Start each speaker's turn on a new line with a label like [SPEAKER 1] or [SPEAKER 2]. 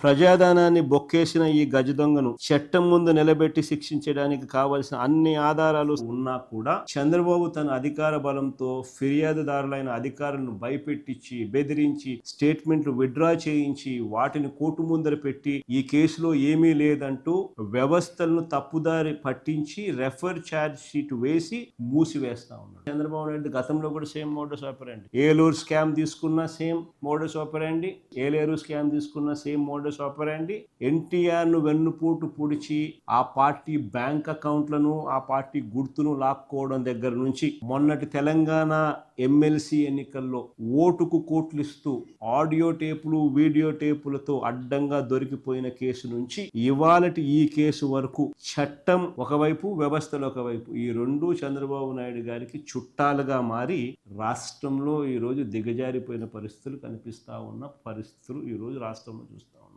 [SPEAKER 1] ప్రజాధనాన్ని బొక్కేసిన ఈ గజ దొంగను చట్టం ముందు నిలబెట్టి శిక్షించడానికి కావలసిన అన్ని ఆధారాలు ఉన్నా కూడా చంద్రబాబు తన అధికార బలంతో ఫిర్యాదుదారులైన అధికారులను భయపెట్టించి బెదిరించి స్టేట్మెంట్లు విత్డ్రా చేయించి వాటిని కోర్టు ముందర పెట్టి ఈ కేసులో ఏమీ లేదంటూ వ్యవస్థలను తప్పుదారి పట్టించి రెఫర్ ఛార్జ్ షీట్ వేసి మూసివేస్తా ఉన్నాడు. చంద్రబాబు నాయుడు గతంలో కూడా same modus operandi Eluru scam తీసుకున్న same modus operandi Eleru scam తీసుకున్న సేమ్ మోడస్ ఆపరండి ఎన్టీఆర్ను వెన్నుపోటు పొడిచి ఆ పార్టీ బ్యాంక్ అకౌంట్లను ఆ పార్టీ గుర్తును లాక్కోవడం దగ్గర నుంచి మొన్నటి తెలంగాణ ఎమ్మెల్సీ ఎన్నికల్లో ఓటుకు కోట్లు ఇస్తూ ఆడియో టేపులు వీడియో టేపులతో అడ్డంగా దొరికిపోయిన కేసు నుంచి ఇవాళటి ఈ కేసు వరకు చట్టం ఒకవైపు వ్యవస్థలు ఒకవైపు ఈ రెండు చంద్రబాబు నాయుడు గారికి చుట్టాలుగా మారి రాష్ట్రంలో ఈరోజు దిగజారిపోయిన పరిస్థితులు కనిపిస్తా ఉన్న పరిస్థితులు ఈరోజు రాష్ట్రంలో చూస్తాం